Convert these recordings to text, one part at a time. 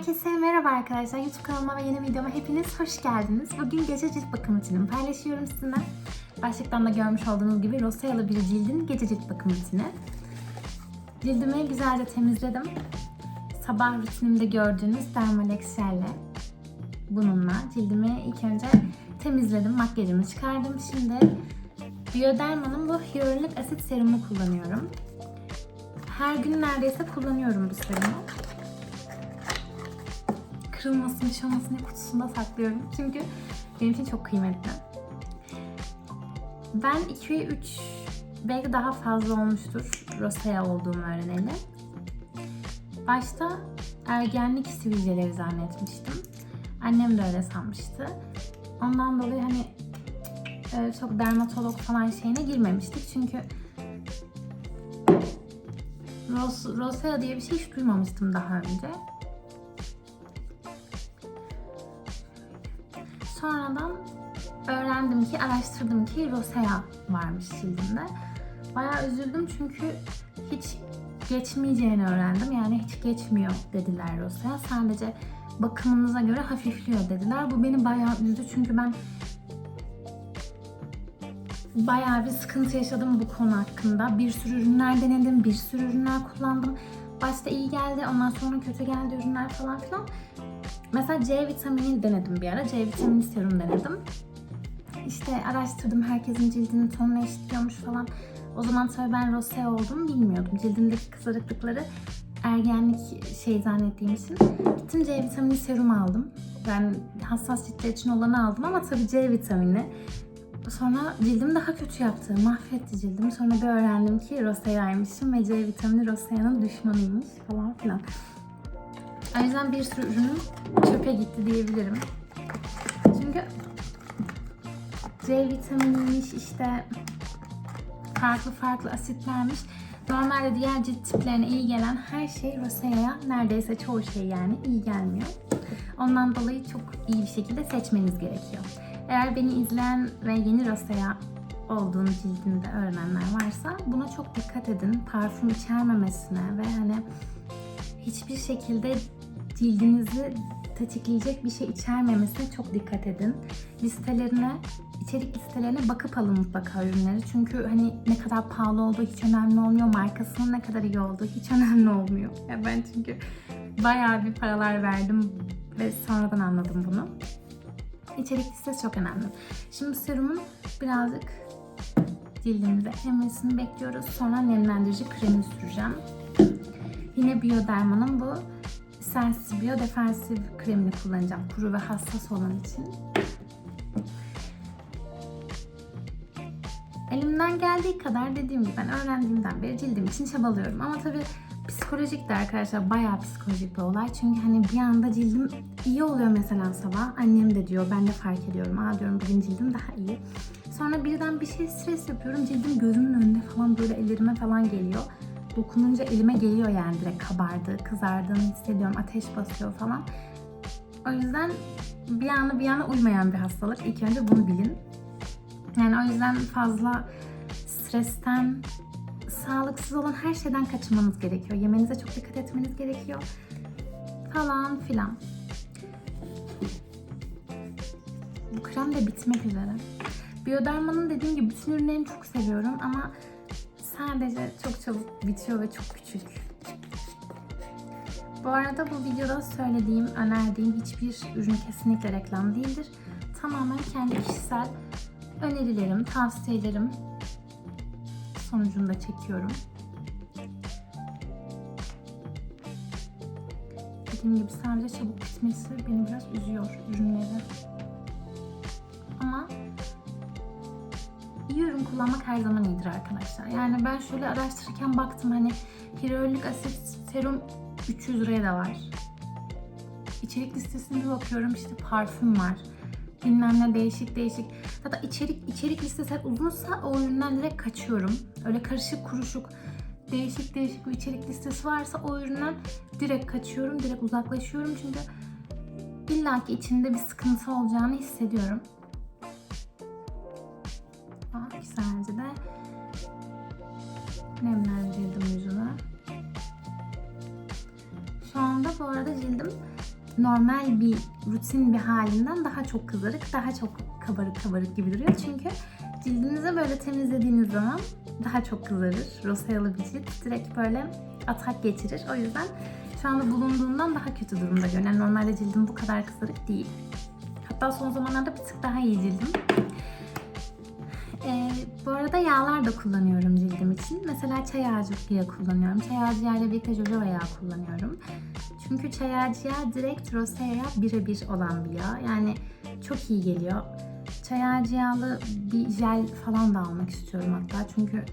Herkese merhaba arkadaşlar. YouTube kanalıma ve yeni videoma hepiniz hoş geldiniz. Bugün gece cilt bakım rutinimi paylaşıyorum sizinle. Başlıktan da görmüş olduğunuz gibi Rosayalı bir cildin gece cilt bakım rutini. Cildimi güzelce temizledim. Sabah rutinimde gördüğünüz Dermalex jelle bununla cildimi ilk önce temizledim. Makyajımı çıkardım. Şimdi Bioderma'nın bu hyaluronik asit serumu kullanıyorum. Her gün neredeyse kullanıyorum bu serumu kırılmasın, bir diye kutusunda saklıyorum. Çünkü benim için çok kıymetli. Ben 2 ve 3 belki daha fazla olmuştur Rosea olduğumu öğreneli. Başta ergenlik sivilceleri zannetmiştim. Annem de öyle sanmıştı. Ondan dolayı hani e, çok dermatolog falan şeyine girmemiştik. Çünkü Ros Rosea diye bir şey hiç duymamıştım daha önce. Sonradan öğrendim ki, araştırdım ki rosea varmış cildimde. Bayağı üzüldüm çünkü hiç geçmeyeceğini öğrendim. Yani hiç geçmiyor dediler rosea. Sadece bakımınıza göre hafifliyor dediler. Bu beni bayağı üzdü çünkü ben bayağı bir sıkıntı yaşadım bu konu hakkında. Bir sürü ürünler denedim, bir sürü ürünler kullandım. Başta iyi geldi, ondan sonra kötü geldi ürünler falan filan. Mesela C vitamini denedim bir ara. C vitamini serum denedim. İşte araştırdım herkesin cildinin tonunu eşitliyormuş falan. O zaman tabii ben rosea olduğumu bilmiyordum. Cildimdeki kızarıklıkları ergenlik şey zannettiğim için. Gittim C vitamini serum aldım. Ben hassas ciltler için olanı aldım ama tabii C vitamini. Sonra cildim daha kötü yaptı. Mahvetti cildim. Sonra bir öğrendim ki rosea'ymışım ve C vitamini rosea'nın düşmanıymış falan filan. O yüzden bir sürü ürünüm çöpe gitti diyebilirim. Çünkü C vitaminiymiş işte farklı farklı asitlermiş. Normalde diğer cilt tiplerine iyi gelen her şey rosea'ya neredeyse çoğu şey yani iyi gelmiyor. Ondan dolayı çok iyi bir şekilde seçmeniz gerekiyor. Eğer beni izleyen ve yeni rosea olduğunu cildinde öğrenenler varsa buna çok dikkat edin. Parfüm içermemesine ve hani hiçbir şekilde cildinizi tetikleyecek bir şey içermemesine çok dikkat edin. Listelerine, içerik listelerine bakıp alın mutlaka ürünleri. Çünkü hani ne kadar pahalı olduğu hiç önemli olmuyor. Markasının ne kadar iyi olduğu hiç önemli olmuyor. Ya ben çünkü bayağı bir paralar verdim ve sonradan anladım bunu. İçerik listesi çok önemli. Şimdi serumun birazcık cildimize emmesini bekliyoruz. Sonra nemlendirici kremi süreceğim. Yine Bioderma'nın bu Sensibio Defensive kremini kullanacağım. Kuru ve hassas olan için. Elimden geldiği kadar dediğim gibi ben öğrendiğimden beri cildim için çabalıyorum. Ama tabii psikolojik de arkadaşlar bayağı psikolojik bir olay. Çünkü hani bir anda cildim iyi oluyor mesela sabah. Annem de diyor, ben de fark ediyorum. Aa diyorum bugün cildim daha iyi. Sonra birden bir şey stres yapıyorum. Cildim gözümün önünde falan böyle ellerime falan geliyor dokununca elime geliyor yani direkt kabardı, kızardığını hissediyorum, ateş basıyor falan. O yüzden bir yana bir yana uymayan bir hastalık. İlk önce bunu bilin. Yani o yüzden fazla stresten, sağlıksız olan her şeyden kaçınmanız gerekiyor. Yemenize çok dikkat etmeniz gerekiyor. Falan filan. Bu krem de bitmek üzere. Bioderma'nın dediğim gibi bütün ürünlerini çok seviyorum ama sadece çok çabuk bitiyor ve çok küçük. Bu arada bu videoda söylediğim, önerdiğim hiçbir ürün kesinlikle reklam değildir. Tamamen kendi kişisel önerilerim, tavsiyelerim sonucunda çekiyorum. Dediğim gibi sadece çabuk bitmesi beni biraz üzüyor ürünleri. Ürün kullanmak her zaman iyidir arkadaşlar. Yani ben şöyle araştırırken baktım hani hyaluronik asit serum 300 liraya da var. İçerik listesine bir bakıyorum işte parfüm var. Bilmem ne değişik değişik. Hatta içerik içerik listesi uzunsa o üründen direkt kaçıyorum. Öyle karışık kuruşuk değişik değişik bir içerik listesi varsa o üründen direkt kaçıyorum, direkt uzaklaşıyorum çünkü illaki içinde bir sıkıntı olacağını hissediyorum. Nemlendirdim yüzümü. Şu anda bu arada cildim normal bir rutin bir halinden daha çok kızarık, daha çok kabarık kabarık gibi duruyor. Çünkü cildinizi böyle temizlediğiniz zaman daha çok kızarır. Rosayalı bir cilt direkt böyle atak geçirir. O yüzden şu anda bulunduğumdan daha kötü durumda. Yani normalde cildim bu kadar kızarık değil. Hatta son zamanlarda bir tık daha iyi cildim. Ee, bu arada yağlar da kullanıyorum cildim için. Mesela çay ağacı yağı kullanıyorum. Çay ağacı yağıyla birlikte jojoba yağı kullanıyorum. Çünkü çay ağacı yağı direkt roseaya birebir olan bir yağ. Yani çok iyi geliyor. Çay ağacı yağlı bir jel falan da almak istiyorum hatta. Çünkü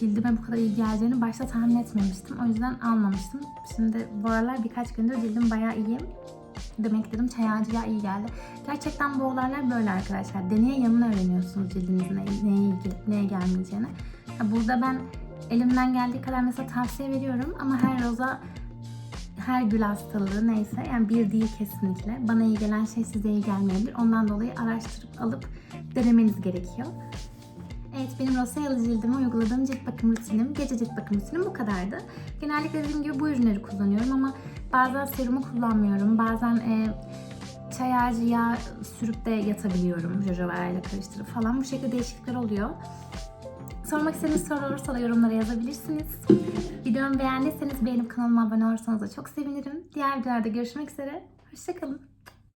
cildime bu kadar iyi geleceğini başta tahmin etmemiştim. O yüzden almamıştım. Şimdi bu aralar birkaç gündür cildim bayağı iyi. Demek dedim çay ağacı yağı iyi geldi. Gerçekten bu olaylar böyle arkadaşlar. Deneye yanına öğreniyorsunuz cildinizin ne- neye, iyi gelip neye gelmeyeceğini. Burada ben elimden geldiği kadar mesela tavsiye veriyorum ama her roza her gül hastalığı neyse yani bir değil kesinlikle. Bana iyi gelen şey size iyi gelmeyebilir. Ondan dolayı araştırıp alıp denemeniz gerekiyor. Evet benim rosayalı cildime uyguladığım cilt bakım rutinim, gece cilt bakım rutinim bu kadardı. Genellikle dediğim gibi bu ürünleri kullanıyorum ama bazen serumu kullanmıyorum. Bazen e, çay ağacı yağı sürüp de yatabiliyorum jojoba ile karıştırıp falan. Bu şekilde değişiklikler oluyor. Sormak istediğiniz soru olursa da yorumlara yazabilirsiniz. Videomu beğendiyseniz beğenip kanalıma abone olursanız da çok sevinirim. Diğer videolarda görüşmek üzere. Hoşçakalın.